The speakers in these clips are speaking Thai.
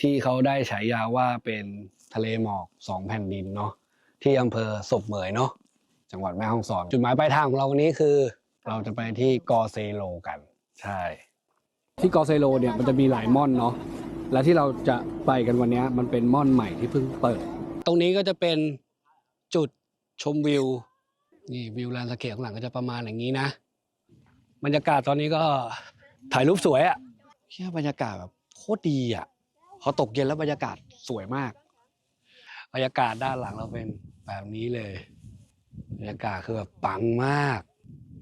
ที่เขาได้ฉายาว่าเป็นทะเลหมอกสองแผ่นดินเนาะที่อำเภอศพเหมยเนาะจังหวัดแม่ฮ่องสอนจุดหมายปลายทางของเราวันนี้คือ เราจะไปที่กอเซโลกัน ใช่ ที่กอเซโลเนี่ยมันจะมีหลายม่อนเนาะและที่เราจะไปกันวันนี้มันเป็นม่อนใหม่ที่เพิ่งเปิด ตรงนี้ก็จะเป็นจุดชมวิวนี่วิวแลนสเคปข้างหลังก็จะประมาณอย่างนี้นะ บรรยากาศตอนนี้ก็ถ่ายรูปสวยอะ่ะเชี่ยบรรยากาศแบบโคตรดีอะ่ะ พอตกเย็นแล้วบรรยากาศสวยมาก บรรยากาศด้านหลังเราเป็นแบบนี้เลย บรรยากาศคือแบบปังมาก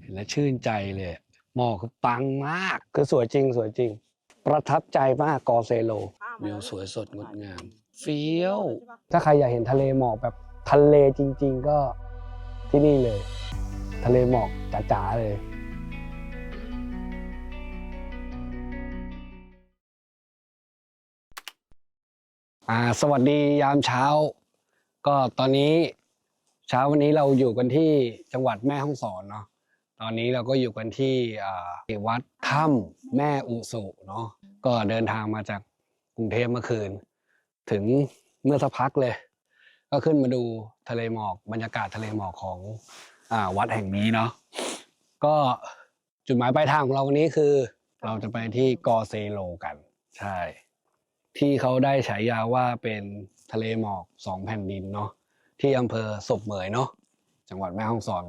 เห็นแล้วชื่นใจเลยหมอกคือปังมาก คือสวยจริง สวยจริง ประทับใจมากกอเซโลวิวสวยสดงดงามเฟี้ยว ถ้าใครอยากเห็นทะเลหมอกแบบทะเลจริง ๆ ก็ที่นี่เลย ทะเลหมอกจ๋าๆเลย อ่าสวัสดียามเช้า ก็ตอนนี้เช้าวันนี้เราอยู่กันที่จังหวัดแม่ฮ่องสอนเนาะตอนนี้เราก็อยู่กันที่อ่าวัดถ้ำแม่อุสุเนาะก็เดินทางมาจากกรุงเทพเมื่อคืน ถึงเมื่อสักพักเลย ก็ขึ้นมาดูทะเลหมอกบรรยากาศทะเลหมอกของอ่าวัดแห่งนี้เนาะก็จุดหมายปลายทางของเราวันนี้คือ เราจะไปที่กอเซโลกัน ใช่ ที่เขาได้ฉายาว่าเป็นทะเลหมอกสองแผ่นดินเนาะที่อำเภอศพเหมยเนาะจังหวัดแม่ฮ่องสอน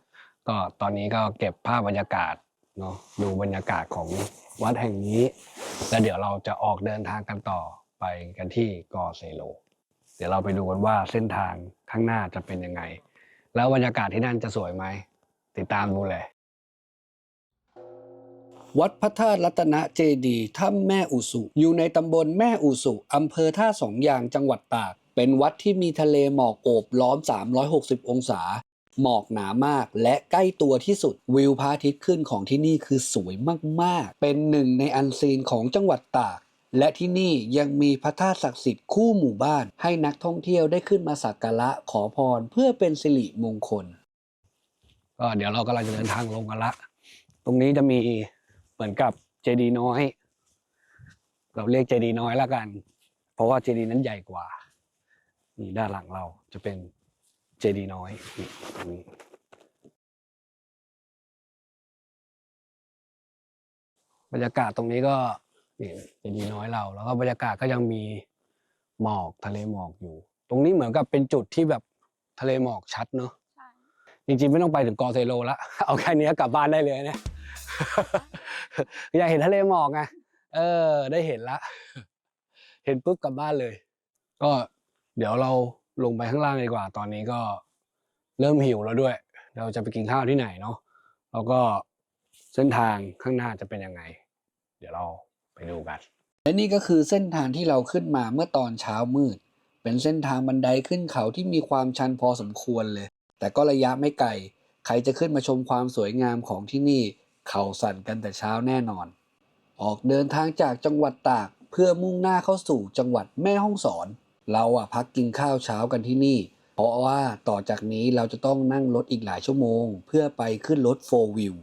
ก็ตอนนี้ก็เก็บภาพบรรยากาศเนาะดูบรรยากาศของวัดแห่งนี้ แล้วเดี๋ยวเราจะออกเดินทางกันต่อไปกันที่กอเซโล เดี๋ยวเราไปดูกันว่าเส้นทางข้างหน้าจะเป็นยังไง แล้วบรรยากาศที่นั่นจะสวยไหมติดตามดูเลย วัดพระธาตุรัตนเจดีย์ถ้ำแม่อุสุอยู่ในตำบลแม่อุสุอำเภอท่าสองยางจังหวัดตาก เป็นวัดที่มีทะเลหมอกโอบล้อม 360 องศา หมอกหนามากและใกล้ตัวที่สุดวิวพระอาทิตย์ขึ้นของที่นี่คือสวยมากๆ เป็นหนึ่งในอันซีนของจังหวัดตาก และที่นี่ยังมีพระธาตุศักดิ์สิทธิ์คู่หมู่บ้าน ให้นักท่องเที่ยวได้ขึ้นมาสักการะขอพรเพื่อเป็นสิริมงคล ก็เดี๋ยวเรากำลังจะเดินทางลงกันละ ตรงนี้จะมี เหมือนกับเจดีย์น้อย เราเรียกเจดีย์น้อยละกัน เพราะว่าเจดีย์นั้นใหญ่กว่า นี่ด้านหลังเราจะเป็นเจดีย์น้อยนี่ตรงนี้บรรยากาศตรงนี้ก็นี่เจดีย์น้อยเรา แล้วก็บรรยากาศก็ยังมีหมอกทะเลหมอกอยู่ ตรงนี้เหมือนกับเป็นจุดที่แบบทะเลหมอกชัดเนอะใช่จริงๆไม่ต้องไปถึงกอเซโลละเอาแค่นี้กลับบ้านได้เลยเนี่ย อยากเห็นทะเลหมอกไงเออ ได้เห็นละ เห็นปุ๊บกลับบ้านเลย ก็เดี๋ยวเราลงไปข้างล่างดีกว่า ตอนนี้ก็เริ่มหิวแล้วด้วย เราจะไปกินข้าวที่ไหนเนาะแล้วก็เส้นทางข้างหน้าจะเป็นยังไง เดี๋ยวเราไปดูกัน และนี่ก็คือเส้นทางที่เราขึ้นมาเมื่อตอนเช้ามืด เป็นเส้นทางบันไดขึ้นเขาที่มีความชันพอสมควรเลย แต่ก็ระยะไม่ไกล ใครจะขึ้นมาชมความสวยงามของที่นี่ เข่าสั่นกันแต่เช้าแน่นอน ออกเดินทางจากจังหวัดตากเพื่อมุ่งหน้าเข้าสู่จังหวัดแม่ฮ่องสอน เราอะพักกินข้าวเช้ากันที่นี่ เพราะว่าต่อจากนี้เราจะต้องนั่งรถอีกหลายชั่วโมง เพื่อไปขึ้นรถโฟวิว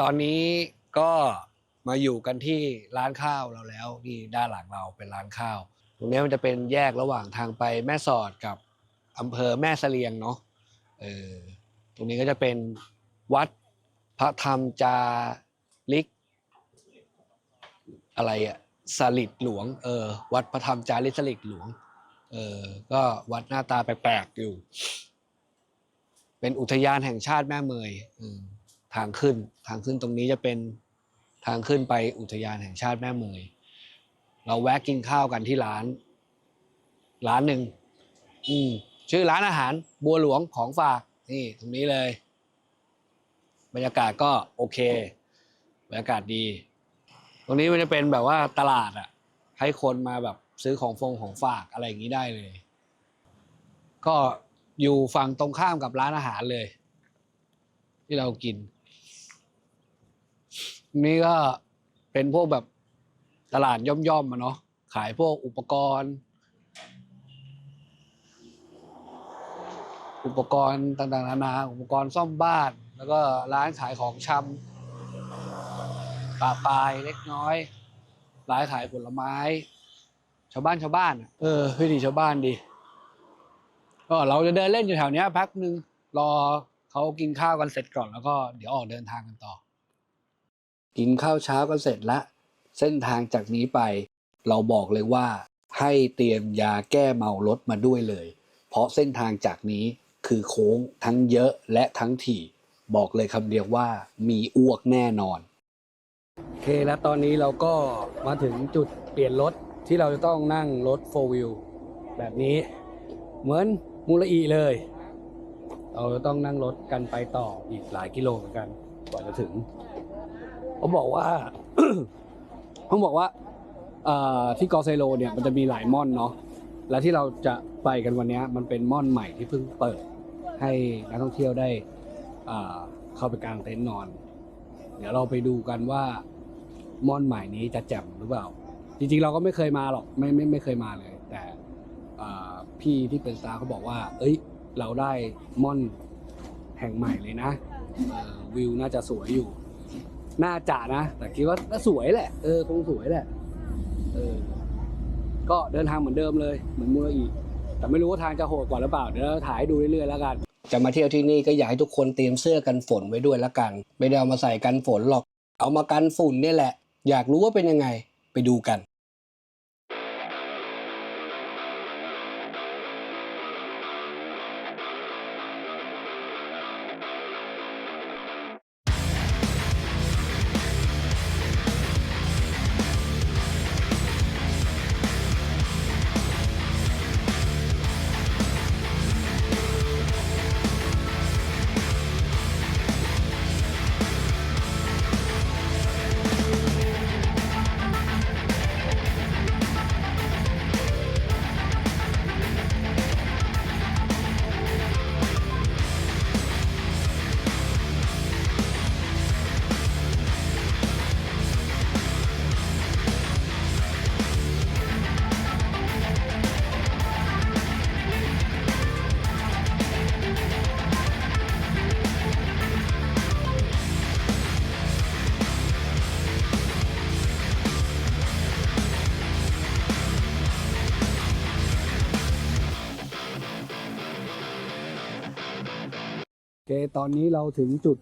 ตอนนี้ก็มาอยู่กันที่ร้านข้าวเราแล้วที่ด้านหลังเราเป็นร้านข้าว ตรงนี้มันจะเป็นแยกระหว่างทางไปแม่สอดกับอำเภอแม่เสลียงเนาะเออตรงนี้ก็จะเป็นวัด พระธรรมจาริก อะไรอะสลิดหลวงเออวัดพระธรรมจาริกสลิดหลวง เออก็วัดหน้าตาแปลกๆอยู่ เป็นอุทยานแห่งชาติแม่เมยทางขึ้น ทางขึ้นตรงนี้จะเป็นทางขึ้นไปอุทยานแห่งชาติแม่เมย เราแวะกินข้าวกันที่ร้าน ร้านหนึ่งอืมชื่อร้านอาหารบัวหลวงของฝาก นี่ ตรงนี้เลย บรรยากาศก็โอเค บรรยากาศดี ตรงนี้มันจะเป็นแบบว่าตลาดอะให้คนมาแบบซื้อของฟงของฝากอะไรอย่างนี้ได้เลย ก็อยู่ฝั่งตรงข้ามกับร้านอาหารเลย ที่เรากิน นี่ก็เป็นพวกแบบตลาดย่อมๆมาเนาะขายพวกอุปกรณ์ อุปกรณ์ต่างๆนานา อุปกรณ์ซ่อมบ้าน แล้วก็ร้านขายของชำปลาปลายเล็กน้อย ร้านขายผลไม้ ชาวบ้านชาวบ้าน เออวิถีชาวบ้านดี ก็เราจะเดินเล่นอยู่แถวนี้พักหนึ่งรอเขากินข้าวกันเสร็จก่อนแล้วก็เดี๋ยวออกเดินทางกันต่อ กินข้าวเช้ากันเสร็จละ เส้นทางจากนี้ไป เราบอกเลยว่า ให้เตรียมยาแก้เมารถมาด้วยเลย เพราะเส้นทางจากนี้คือโค้งทั้งเยอะและทั้งถี่ บอกเลยคำเดียวว่ามีอ้วกแน่นอน โอเคแล้วตอนนี้เราก็มาถึงจุดเปลี่ยนรถที่เราจะต้องนั่งรถ 4 wheel แบบนี้ เหมือนมูลอีเลย เราจะต้องนั่งรถกันไปต่ออีกหลายกิโลเหมือนกันกว่าจะถึงเขาบอกว่าเขาบอกว่าที่กอไซโลเนี่ยมันจะมีหลายม่อนเนาะและที่เราจะไปกันวันนี้มันเป็นม่อนใหม่ที่เพิ่งเปิดให้นักท่องเที่ยวได้ เข้าไปกลางเต็นท์นอน เดี๋ยวเราไปดูกันว่าม่อนใหม่นี้จะแจ่มหรือเปล่า จริงๆเราก็ไม่เคยมาหรอกไม่ไม่ไม่เคยมาเลย แต่พี่ที่เป็นสตาร์เขาบอกว่า เอ้ย เราได้ม่อนแห่งใหม่เลยนะวิวน่าจะสวยอยู่ น่าจะนะ แต่คิดว่าก็สวยแหละ เออคงสวยแหละ เออ ก็เดินทางเหมือนเดิมเลย เหมือนมูลอีแต่ไม่รู้ว่าทางจะโหดกว่าหรือเปล่า เดี๋ยวเราถ่ายดูเรื่อยๆแล้วกัน จะมาเที่ยวที่นี่ก็อยากให้ทุกคนเตรียมเสื้อกันฝนไว้ด้วยละกัน ไม่ได้เอามาใส่กันฝนหรอก เอามากันฝุ่นนี่แหละ อยากรู้ว่าเป็นยังไงไปดูกัน เคตอนนี้เราถึงจุด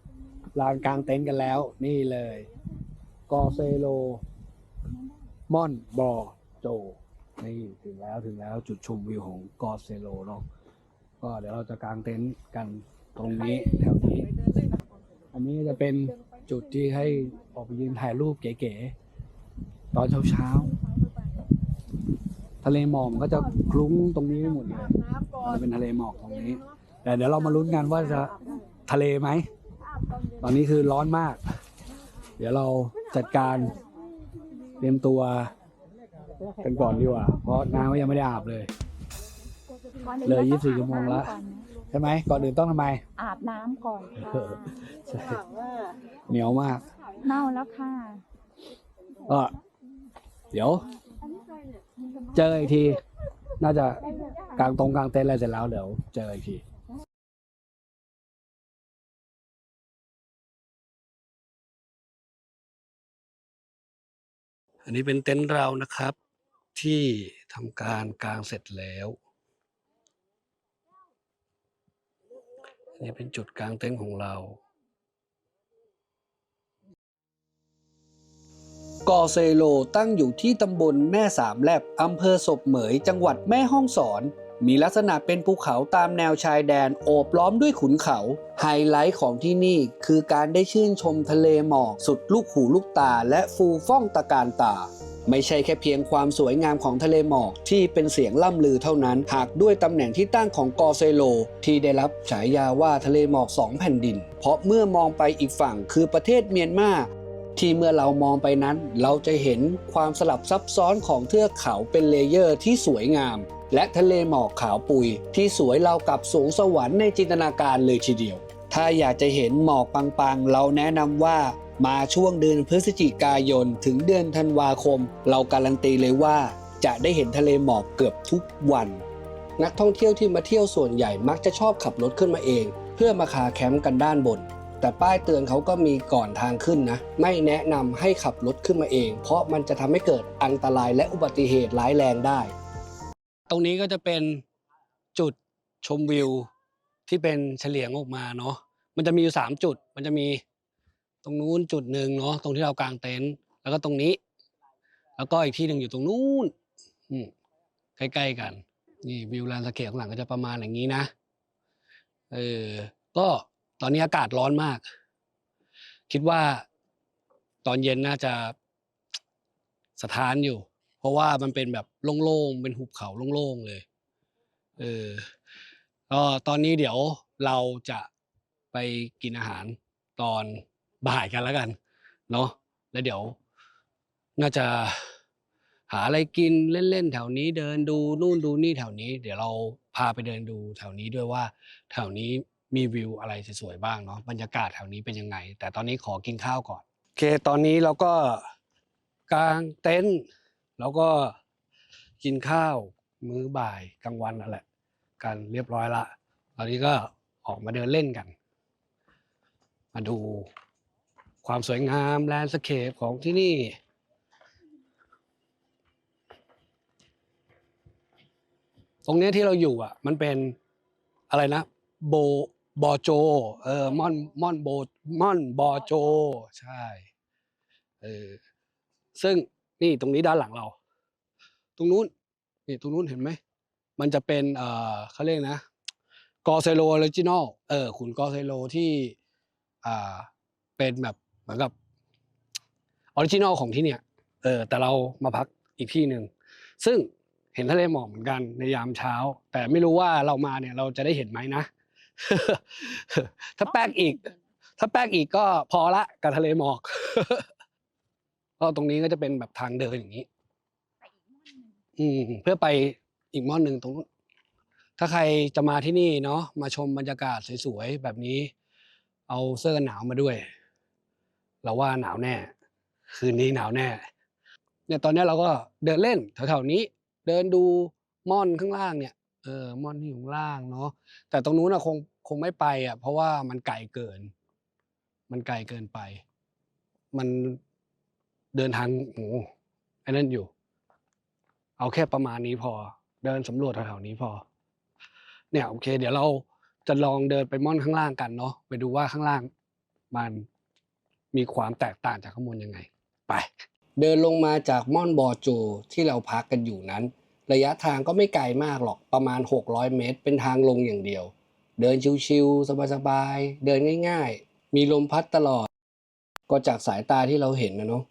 ลานกลางเต็นท์กันแล้ว นี่เลย กอเซโลม่อนบอโจ นี่ถึงแล้วถึงแล้วจุดชมวิวของกอเซโลเนาะก็เดี๋ยวเราจะกางเต็นท์กันตรงนี้แถวนี้ อันนี้จะเป็นจุดที่ให้ออกไปยืนถ่ายรูปเก๋ๆตอนเช้าๆทะเลหมอกมันก็จะคลุ้งตรงนี้ไปหมดเลยมันจะเป็นทะเลหมอกตรงนี้ แต่เดี๋ยวเรามาลุ้นกันว่าจะทะเลไหม ตอนนี้คือร้อนมาก เดี๋ยวเราจัดการเตรียมตัวกันก่อนดีกว่า เพราะน้ำก็ยังไม่ได้อาบเลย เลย24ชั่วโมงละใช่ไหม ก่อนอื่นต้องทำไม อาบน้ำก่อนเออใช่เหนียวมาก เน่าแล้วค่ะ ก็เดี๋ยว เจออีกที น่าจะกลางตรงกลางเต็นท์อะไรเสร็จแล้วเดี๋ยวเจออีกที อันนี้เป็นเต็นท์เรานะครับ ที่ทำการกลางเสร็จแล้ว อันนี้เป็นจุดกลางเต็นท์ของเรา กอเซโลตั้งอยู่ที่ตำบลแม่สามแลบอำเภอศพเหมยจังหวัดแม่ฮ่องสอน มีลักษณะเป็นภูเขาตามแนวชายแดนโอบล้อมด้วยขุนเขา ไฮไลท์ของที่นี่คือการได้ชื่นชมทะเลหมอกสุดลูกหูลูกตาและฟูฟ่องตะการตา ไม่ใช่แค่เพียงความสวยงามของทะเลหมอกที่เป็นเสียงล่ำลือเท่านั้น หากด้วยตำแหน่งที่ตั้งของกอเซโล ที่ได้รับฉายาว่าทะเลหมอกสองแผ่นดิน เพราะเมื่อมองไปอีกฝั่งคือประเทศเมียนมาที่เมื่อเรามองไปนั้น เราจะเห็นความสลับซับซ้อนของเทือกเขาเป็นเลเยอร์ที่สวยงาม และทะเลหมอกขาวปุย ที่สวยเราวกับสูงสวรรค์ในจินตนาการเลยทีเดียว ถ้าอยากจะเห็นหมอกปังๆ เราแนะนำว่ามาช่วงเดือนพฤศจิกายนถึงเดือนธันวาคม เราการันตีเลยว่า จะได้เห็นทะเลหมอกเกือบทุกวัน นักท่องเที่ยวที่มาเที่ยวส่วนใหญ่มักจะชอบขับรถขึ้นมาเอง เพื่อมาคาแคมป์กันด้านบน แต่ป้ายเตือนเขาก็มีก่อนทางขึ้นนะ ไม่แนะนำให้ขับรถขึ้นมาเอง เพราะมันจะทำให้เกิดอันตรายและอุบัติเหตุร้ายแรงได้ ตรงนี้ก็จะเป็นจุดชมวิวที่เป็นเฉลียงออกมาเนาะ มันจะมีอยู่สามจุด มันจะมีตรงนู้นจุดหนึ่งเนาะ ตรงที่เรากางเต็นท์ แล้วก็ตรงนี้ แล้วก็อีกที่หนึ่งอยู่ตรงนู้นอืมใกล้ๆกัน นี่วิวแลนสเคปข้างหลังก็จะประมาณอย่างนี้นะ เออ ก็ตอนนี้อากาศร้อนมาก คิดว่าตอนเย็นน่าจะสถานอยู่ ราะว่ามันเป็นแบบโล่งๆเป็นหุบเขาโล่งๆเลย เออก็ตอนนี้เดี๋ยวเราจะไปกินอาหารตอนบ่ายกันแล้วกันเนาะแล้วเดี๋ยว น่าจะหาอะไรกินเล่นๆแถวนี้เดินดูนู่นดูนี่แถวนี้ เดี๋ยวเราพาไปเดินดูแถวนี้ด้วยว่า แถวนี้มีวิวอะไรสวยๆบ้างเนาะบรรยากาศแถวนี้เป็นยังไง แต่ตอนนี้ขอกินข้าวก่อนโอเคตอนนี้เราก็กางเต็นท์ แล้วก็กินข้าวมื้อบ่ายกลางวันนั่นแหละกันเรียบร้อยละตอนนี้ก็ออกมาเดินเล่นกัน มาดูความสวยงามแลนด์สเคปของที่นี่ ตรงนี้ที่เราอยู่อะ มันเป็นอะไรนะ โบบอโจ เออม่อนม่อนโบม่อนบอโจ ใช่ เออ ซึ่ง นี่ตรงนี้ด้านหลังเรา ตรงนู้นนี่ตรงนู้นเห็นไหมมันจะเป็นเอ่อเขาเรียกนะกอเซโลออริจินอลเออขุนกอเซโลที่อ่าเป็นแบบเหมือนกับออริจินอลของที่เนี่ยเออแต่เรามาพักอีกที่หนึ่งซึ่งเห็นทะเลหมอกเหมือนกันในยามเช้า แต่ไม่รู้ว่าเรามาเนี่ยเราจะได้เห็นไหมนะ ถ้าแป๊กอีก ถ้าแป๊กอีกก็พอละกับทะเลหมอก ก็ตรงนี้ก็จะเป็นแบบทางเดินอย่างนี้ อืมเพื่อไปอีกม่อนหนึ่งตรงนู้นถ้าใครจะมาที่นี่เนาะมาชมบรรยากาศสวยๆแบบนี้ เอาเสื้อกันหนาวมาด้วย เราว่าหนาวแน่ คืนนี้หนาวแน่ เนี่ยตอนเนี้ยเราก็เดินเล่นแถวๆนี้ เดินดูม่อนข้างล่างเนี่ยเออม่อนที่อยู่ข้างล่างเนาะแต่ตรงนู้นอะคงคงไม่ไปอะเพราะว่ามันไกลเกิน มันไกลเกินไป มัน เดินทางโอ้โหไอ้นั่นอยู่ เอาแค่ประมาณนี้พอ เดินสำรวจแถวๆนี้พอ เนี่ยโอเค เดี๋ยวเราจะลองเดินไปม่อนข้างล่างกันเนาะไปดูว่าข้างล่าง มันมีความแตกต่างจากข้างบนยังไง ไป เดินลงมาจากม่อนบอโจที่เราพักกันอยู่นั้น ระยะทางก็ไม่ไกลมากหรอกประมาณ 600 เมตร เป็นทางลงอย่างเดียว เดินชิวๆสบายๆเดินง่าย ๆ มีลมพัดตลอด ก็จากสายตาที่เราเห็นนะเนาะ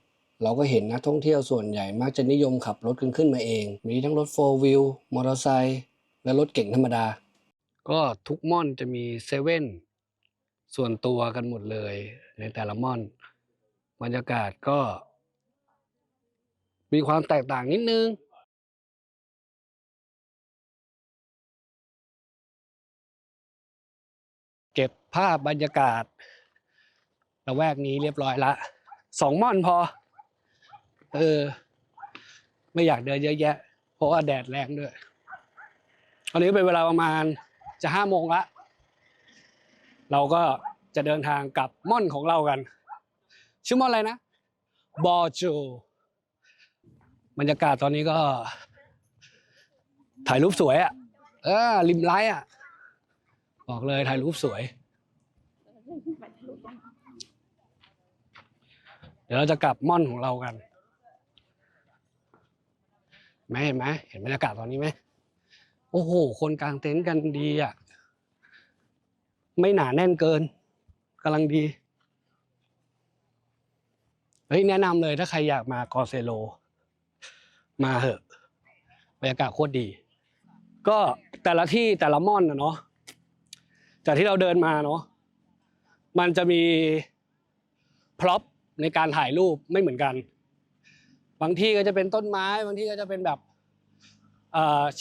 เราก็เห็นนักท่องเที่ยวส่วนใหญ่มักจะนิยมขับรถกันขึ้นมาเอง มีทั้งรถโฟล์วิวมอเตอร์ไซค์และรถเก่งธรรมดา ก็ทุกม่อนจะมีเซเว่นส่วนตัวกันหมดเลย ในแต่ละม่อนบรรยากาศก็ มีความแตกต่างนิดนึงเก็บภาพบรรยากาศระแวกนี้เรียบร้อยละสองม่อนพอ เออ ไม่อยากเดินเยอะแยะ เพราะว่าแดดแรงด้วยตอนนี้เป็นเวลาประมาณจะห้าโมงละ เราก็จะเดินทางกลับม่อนของเรากัน ชื่อม่อนอะไรนะ บอจู บรรยากาศตอนนี้ก็ ถ่ายรูปสวยอะ เออริมไลท์อะ บอกเลยถ่ายรูปสวย เดี๋ยวเราจะกลับม่อนของเรากัน ไหมเห็นไหมเห็นบรรยากาศตอนนี้ไหมโอ้โห คนกลางเต็นท์กันดีอะ ไม่หนาแน่นเกินกำลังดี เฮ้ยแนะนำเลยถ้าใครอยากมากอเซโล มาเหอะบรรยากาศโคตรดี ก็แต่ละที่แต่ละม่อนนะเนาะจากที่เราเดินมาเนาะมันจะมีพร็อพในการถ่ายรูปไม่เหมือนกัน บางที่ก็จะเป็นต้นไม้ บางที่ก็จะเป็นแบบ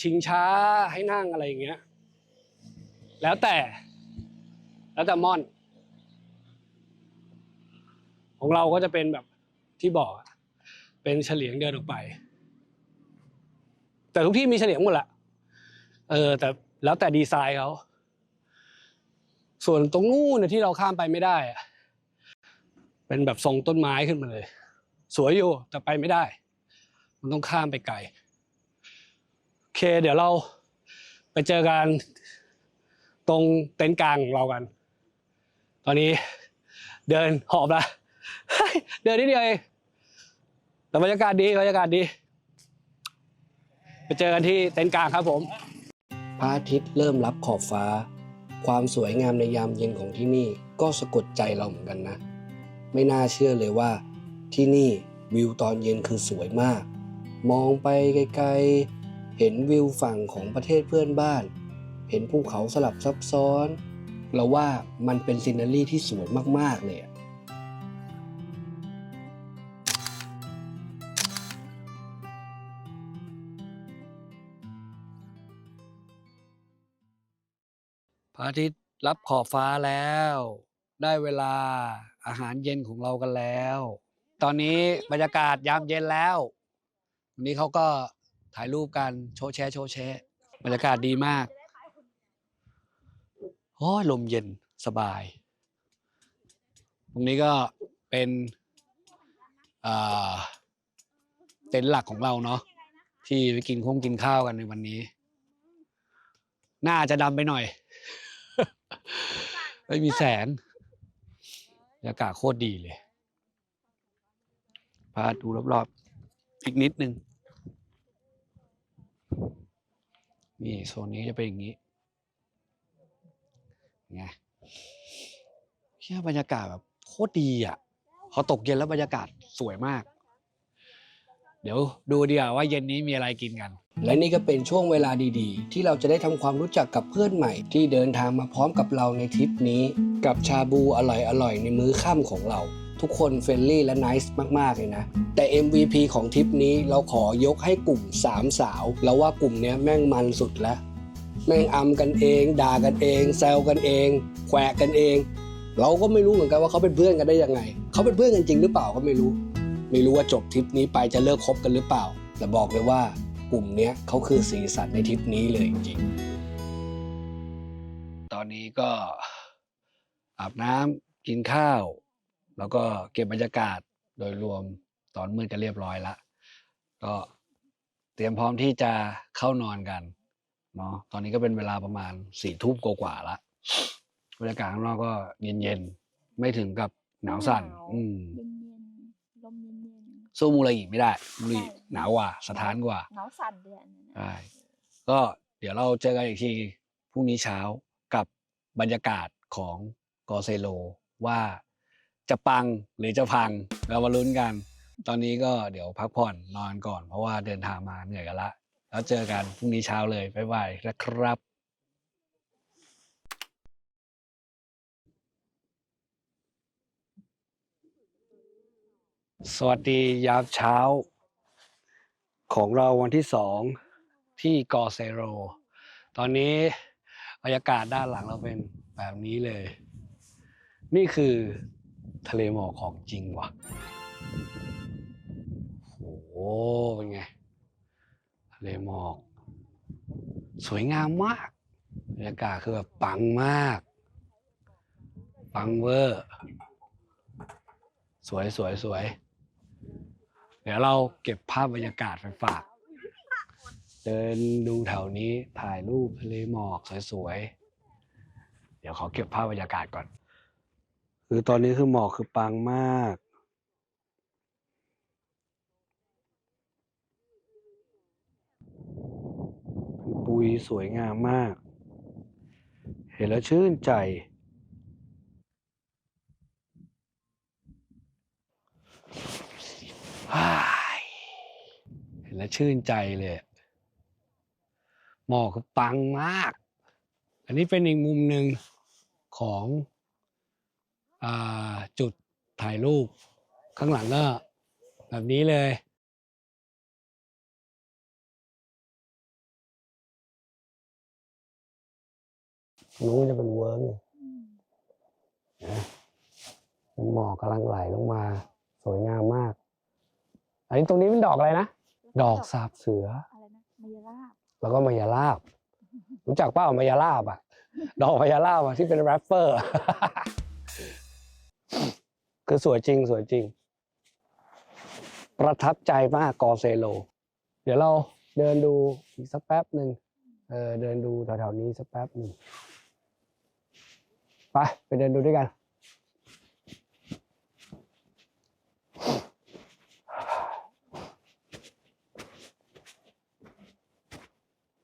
ชิงช้าให้นั่งอะไรอย่างเงี้ย แล้วแต่ แล้วแต่ม่อน ของเราก็จะเป็นแบบที่บอกเป็นเฉลียงเดินออกไป แต่ทุกที่มีเฉลียงหมดแหละเออแต่แล้วแต่ดีไซน์เขาส่วนตรงนู้นที่เราข้ามไปไม่ได้อะเป็นแบบทรงต้นไม้ขึ้นมาเลย สวยอยู่แต่ไปไม่ได้ มันต้องข้ามไปไกลโอเค เดี๋ยวเราไปเจอกันตรงเต็นท์กลางของเรากัน ตอนนี้เดินหอบละเดินนิดเดียวเองแต่บรรยากาศดีบรรยากาศดี ไปเจอกันที่เต็นท์กลางครับผมพระอาทิตย์เริ่มรับขอบฟ้า ความสวยงามในยามเย็นของที่นี่ก็สะกดใจเราเหมือนกันนะ ไม่น่าเชื่อเลยว่า ที่นี่วิวตอนเย็นคือสวยมาก มองไปไกลๆ เห็นวิวฝั่งของประเทศเพื่อนบ้าน เห็นภูเขาสลับซับซ้อน เราว่ามันเป็นซีนารีที่สวยมากๆเลยอะพระอาทิตย์รับขอบฟ้าแล้ว ได้เวลาอาหารเย็นของเรากันแล้ว ตอนนี้บรรยากาศยามเย็นแล้ววันนี้เขาก็ถ่ายรูปกันโชว์แชร์โชว์แชร์บรรยากาศดีมากโอ้ยลมเย็นสบาย ตรงนี้ก็เป็นเต็นท์หลักของเราเนาะที่ไปกินคงกินข้าวกันในวันนี้ น่าจะดำไปหน่อย ไม่มีแสงบรรยากาศโคตรดีเลย พาดูรอบๆ อีกนิดนึง นี่โซนนี้จะเป็นอย่างนี้ ไงเชื่บรรยากาศแบบโคตรดีอะ พอตกเย็นแล้วบรรยากาศสวยมาก เดี๋ยวดูดีกว่าว่าเย็นนี้มีอะไรกินกัน และนี่ก็เป็นช่วงเวลาดีๆ ที่เราจะได้ทำความรู้จักกับเพื่อนใหม่ ที่เดินทางมาพร้อมกับเราในทริปนี้ กับชาบูอร่อยๆในมื้อค่ำของเรา ทุกคนเฟรนลี่และนิสมาก ๆ เลยนะ แต่ MVP ของทริปนี้เราขอยกให้กลุ่มสามสาว แล้วว่ากลุ่มนี้แม่งมันสุดแล้ว แม่งอำกันเอง ด่ากันเอง แซวกันเอง แขวะกันเอง เราก็ไม่รู้เหมือนกันว่าเขาเป็นเพื่อนกันได้ยังไง เขาเป็นเพื่อนกันจริงหรือเปล่าก็ไม่รู้ ไม่รู้ว่าจบทริปนี้ไปจะเลิกคบกันหรือเปล่า แต่บอกเลยว่ากลุ่มนี้เขาคือสีสันในทริปนี้เลยจริงตอนนี้ก็อาบน้ำกินข้าว แล้วก็เก็บบรรยากาศโดยรวมตอนมืดก็เรียบร้อยละก็เตรียมพร้อมที่จะเข้านอนกันเนาะตอนนี้ก็เป็นเวลาประมาณสี่ทุ่มกว่าๆละบรรยากาศข้างนอกก็เย็นๆ ไม่ถึงกับหนาวสั่น อืมเย็นๆลมเย็นสู้มูลอีไม่ได้มูลอีใช่หนาวกว่าสถานกว่าๆหนาวสั่นเลยอันนั้นใช่นะก็เดี๋ยวเราเจอกันอีกทีพรุ่งนี้เช้ากับบรรยากาศของกอเซโลว่า จะปังหรือจะพังเรามาลุ้นกัน ตอนนี้ก็เดี๋ยวพักผ่อนนอนก่อน เพราะว่าเดินทางมาเหนื่อยกันละ แล้วเจอกันพรุ่งนี้เช้าเลยบ๊ายบายนะครับสวัสดียามเช้า ของเราวันที่สองที่กอเซโร ตอนนี้บรรยากาศด้านหลังเราเป็นแบบนี้เลย นี่คือ ทะเลหมอกของจริงว่ะโอ้โหเป็นไง ทะเลหมอก สวยงามมากบรรยากาศคือแบบปังมาก ปังเวอร์ สวยสวยสวย เดี๋ยวเราเก็บภาพบรรยากาศไปฝาก เดินดูแถวนี้ถ่ายรูปทะเลหมอกสวยๆ เดี๋ยวขอเก็บภาพบรรยากาศก่อน คือตอนนี้คือหมอกคือปังมากเป็นปุยสวยงามมาก เห็นแล้วชื่นใจว้ายเห็นแล้วชื่นใจเลย หมอกคือปังมาก อันนี้เป็นอีกมุมหนึ่งของอา จุดถ่ายรูป ข้างหลังก็แบบนี้เลยนู้นจะเป็นเวิร์กเนี่ยอืมเป็นหมอกกำลังไหลลงมา สวยงามมาก อันนี้ตรงนี้เป็นดอกอะไรนะ ดอกสาบเสืออะไรนะมายาลาบแล้วก็มายาลาบ รู้จักเปล่ามายาลาบอะ ดอกพญาลาบอะที่เป็นแรปเปอร์ คือสวยจริง สวยจริง ประทับใจมากกอเซโล เดี๋ยวเราเดินดูอีกสักแป๊บหนึ่งเออเดินดูแถวๆนี้สักแป๊บหนึ่งไปไปเดินดูด้วยกัน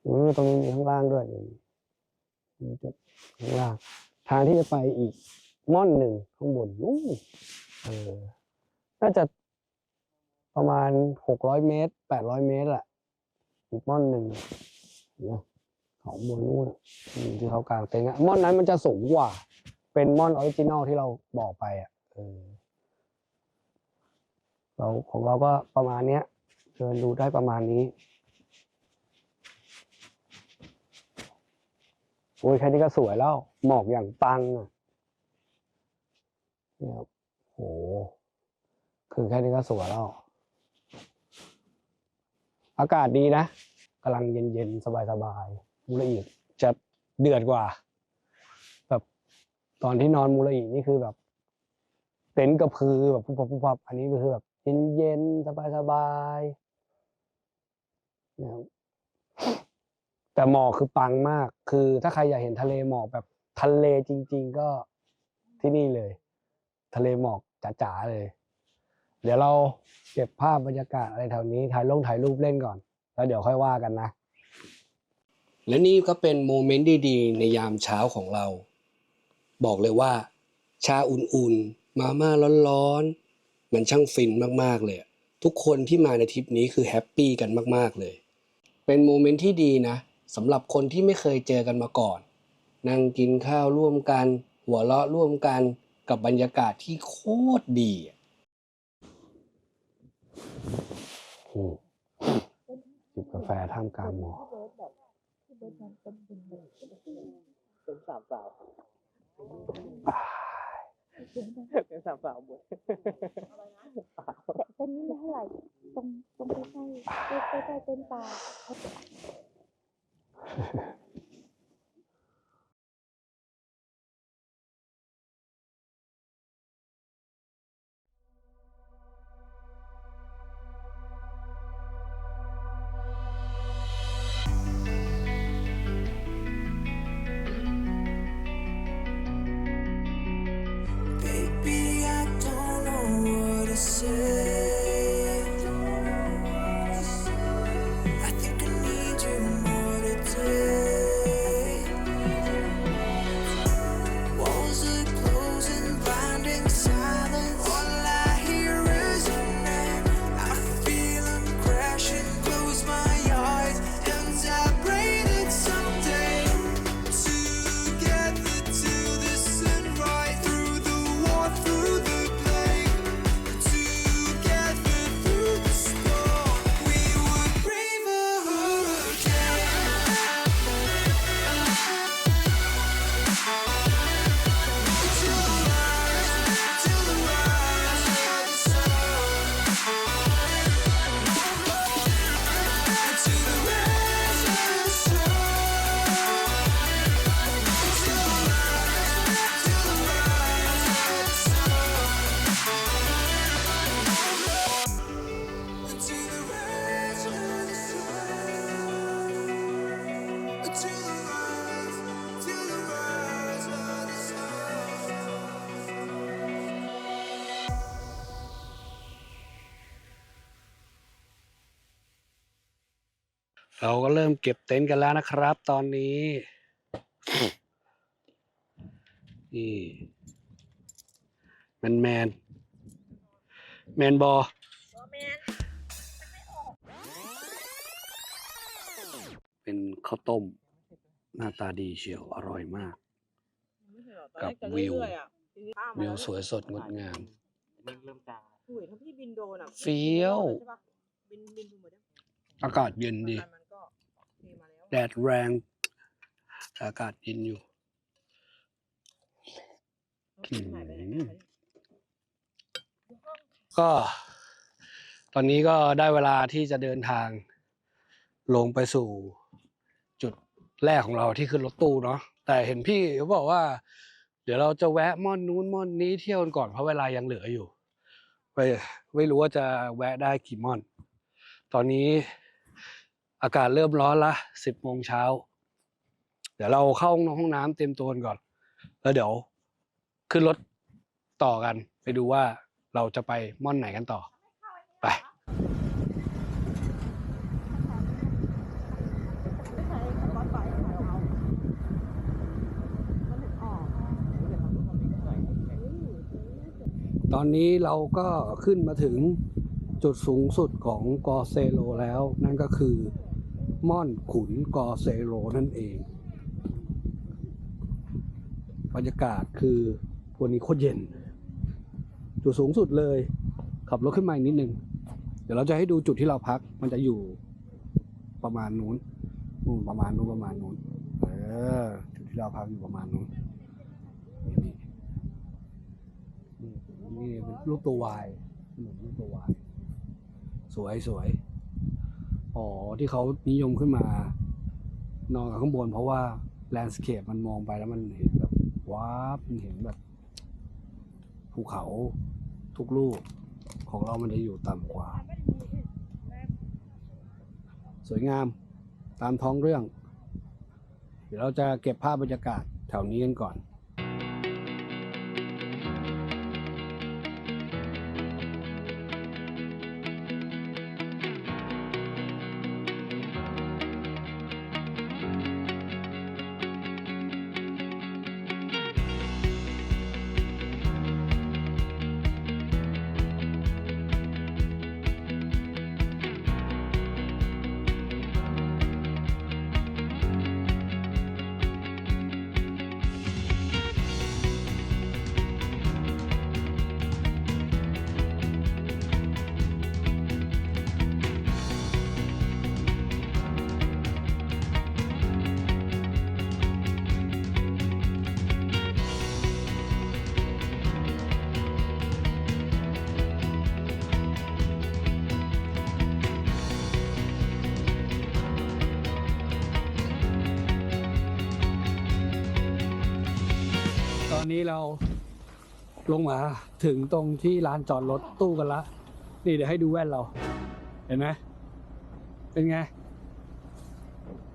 อืมตรงนี้มีข้างล่างด้วยนี่มีจุดข้างล่าง ทางที่จะไปอีก ม่อนหนึ่งข้างบนนู้นเออน่าจะประมาณหกร้อยเมตรแปดร้อยเมตรแหละอีกม่อนหนึ่งนะเขาบนนู้นอืมที่เขากางเต็นท์อะม่อนนั้นมันจะสูงกว่า เป็นม่อนออริจินอลที่เราบอกไปอะเออเราของเราก็ประมาณเนี้ยเดินดูได้ประมาณนี้โอ้ยแค่นี้ก็สวยแล้ว หมอกอย่างปังอะ เนี่ยครับโหคือแค่นี้ก็สวยแล้ว อากาศดีนะกำลังเย็นๆ สบายๆ มูลอีกจะเดือดกว่า แบบตอนที่นอนมูลอีนี่คือแบบเต็นท์กระพือแบบพุบๆพุบๆอันนี้คือแบบเย็นๆ สบายๆเนี่ยครับแต่หมอกคือปังมาก คือถ้าใครอยากเห็นทะเลหมอกแบบทะเลจริง ๆ ก็ที่นี่เลย ทะเลหมอกจ๋าๆเลย เดี๋ยวเราเก็บภาพบรรยากาศอะไรแถวนี้ถ่ายลงถ่ายรูปเล่นก่อน แล้วเดี๋ยวค่อยว่ากันนะ และนี่ก็เป็นโมเมนต์ดีๆ ในยามเช้าของเรา บอกเลยว่า ชาอุ่นๆ มาม่าร้อนๆ มันช่างฟินมากๆเลย ทุกคนที่มาในทริปนี้คือแฮปปี้กันมากๆเลย เป็นโมเมนต์ที่ดีนะสำหรับคนที่ไม่เคยเจอกันมาก่อน นั่งกินข้าวร่วมกัน หัวเราะร่วมกัน กับบรรยากาศที่โคตรดีอะอืมจิบกาแฟท่ามกลางหมอกที่เบิร์ดมันเป็นเป็นแบบเป็นสามสาวเป็นสามสาวหมดแต่เต้นนี่ไม่เท่าไหร่ตรงตรงใกล้ใกล้ใกล้ใกล้ใกล้เต้นปลา มเก็บเต็นท์กันแล้วนะครับ ตอนนี้ นี่แมนแมนแมนบอเป็นข้าวต้ม หน้าตาดีเชียวอร่อยมาก กับวิว วิวสวยสดงดงามเริ่มเริ่มจางอุ้ยถ้าพี่บินโดนอะเฟี้ยวใช่ปะบินบินดูหมดยังอากาศเย็นดีมันก็เทมา แล้วแดดแรงอากาศเย็นอยู่แล้วพี่หายไปไหนอืมก็ ตอนนี้ก็ได้เวลาที่จะเดินทาง ลงไปสู่ จุดแรกของเราที่ขึ้นรถตู้เนาะแต่เห็นพี่เขาบอกว่า เดี๋ยวเราจะแวะม่อนนู้นม่อนนี้เที่ยวกันก่อนเพราะเวลายังเหลืออยู่ไปไม่รู้ว่าจะแวะได้กี่ม่อน ตอนนี้ อากาศเริ่มร้อนละสิบโมงเช้า เดี๋ยวเราเข้าห้องน้ำเต็มตัวก่อน แล้วเดี๋ยวขึ้นรถต่อกัน ไปดูว่าเราจะไปม่อนไหนกันต่อ ไปตอนนี้เราก็ขึ้นมาถึงจุดสูงสุดของกอเซโลแล้วนั่นก็คือ ม่อนขุนกอเซโลนั่นเอง บรรยากาศคือวันนี้โคตรเย็น จุดสูงสุดเลย ขับรถขึ้นมาอีกนิดนึง เดี๋ยวเราจะให้ดูจุดที่เราพัก มันจะอยู่ประมาณนู้นประมาณนู้นประมาณนู้น เออ จุดที่เราพักอยู่ประมาณนู้น นี่นี่เป็นรูปตัววายถนนรูปตัววาย สวยสวย อ๋อที่เขานิยมขึ้นมา นอนกับข้างบน เพราะว่าแลนด์สเคปมันมองไปแล้วมันเห็นแบบว้าบมันเห็นแบบภูเขาทุกลูกของเรามันจะอยู่ต่ำกว่า สวยงามตามท้องเรื่อง เดี๋ยวเราจะเก็บภาพบรรยากาศแถวนี้กันก่อน นี้เราลงมาถึงตรงที่ลานจอดรถตู้กันละ นี่เดี๋ยวให้ดูแว่นเรา เห็นไหมเป็นไง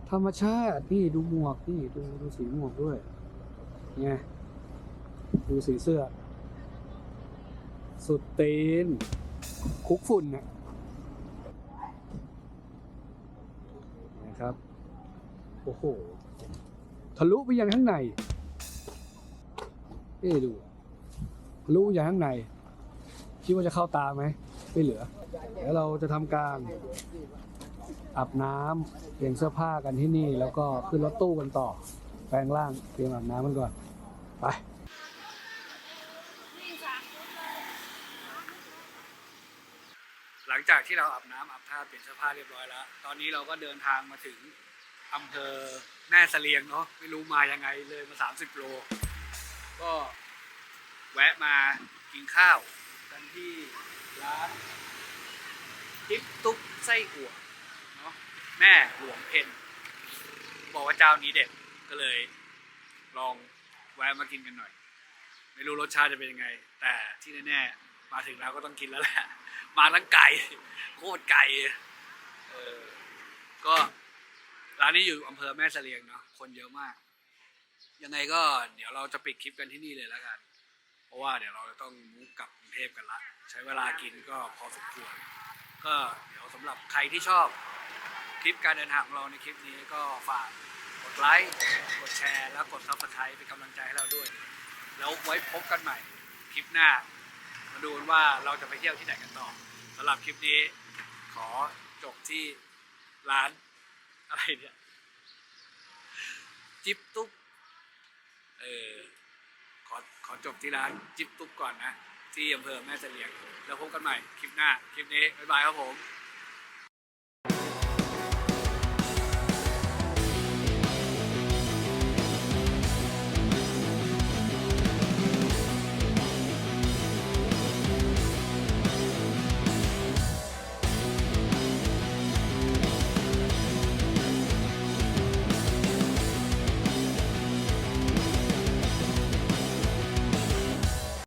ธรรมชาตินี่ดูหมวกนี่ดูดูสีหมวกด้วยไงดูสีเสื้อ สุดตีน คุกฝุ่นนะนะครับ โอ้โห ทะลุไปยังข้างใน นี่ดู รู้อย่างข้างใน คิดว่าจะเข้าตาไหม ไม่เหลือ เดี๋ยวเราจะทำการอาบน้ำเปลี่ยนเสื้อผ้ากันที่นี่ แล้วก็ขึ้นรถตู้กันต่อ แปลงร่างเตรียมอาบน้ำกันก่อน ไปหลังจากที่เราอาบน้ำอาบท่าเปลี่ยนเสื้อผ้าเรียบร้อยแล้ว ตอนนี้เราก็เดินทางมาถึงอำเภอแม่เสลียงเนาะไม่รู้มายังไงเลยมา 30 โล ก็แวะมากินข้าวกันที่ร้านทิปตุ๊กไส้อั่วเนาะแม่หลวงเพนบอกว่าเจ้านี้เด็ดก็เลย ลองแวะมากินกันหน่อย ไม่รู้รสชาติจะเป็นยังไง แต่ที่แน่ๆมาถึงแล้วก็ต้องกินแล้วแหละมาทั้งไก่โคตรไก่เออก็ร้านนี้อยู่อำเภอแม่เสลียงเนาะคนเยอะมาก ยังไงก็เดี๋ยวเราจะปิดคลิปกันที่นี่เลยแล้วกัน เพราะว่าเดี๋ยวเราจะต้องมุกกลับกรุงเทพกันละ ใช้เวลากินก็พอสมควร ก็เดี๋ยวสำหรับใครที่ชอบคลิปการเดินทางของเราในคลิปนี้ก็ฝากกดไลค์ กดแชร์ แล้วกด subscribe เป็นกำลังใจให้เราด้วย แล้วไว้พบกันใหม่คลิปหน้า มาดูว่าเราจะไปเที่ยวที่ไหนกันต่อสำหรับคลิปนี้ ขอจบที่ร้านอะไรเนี่ย จิบตุ๊ก ออขอขอจบที่ร้านจิ๊บตุ๊กก่อนนะ ที่อำเภอแม่เสลียง แล้วพบกันใหม่คลิปหน้า คลิปนี้ บ๊ายบายครับผม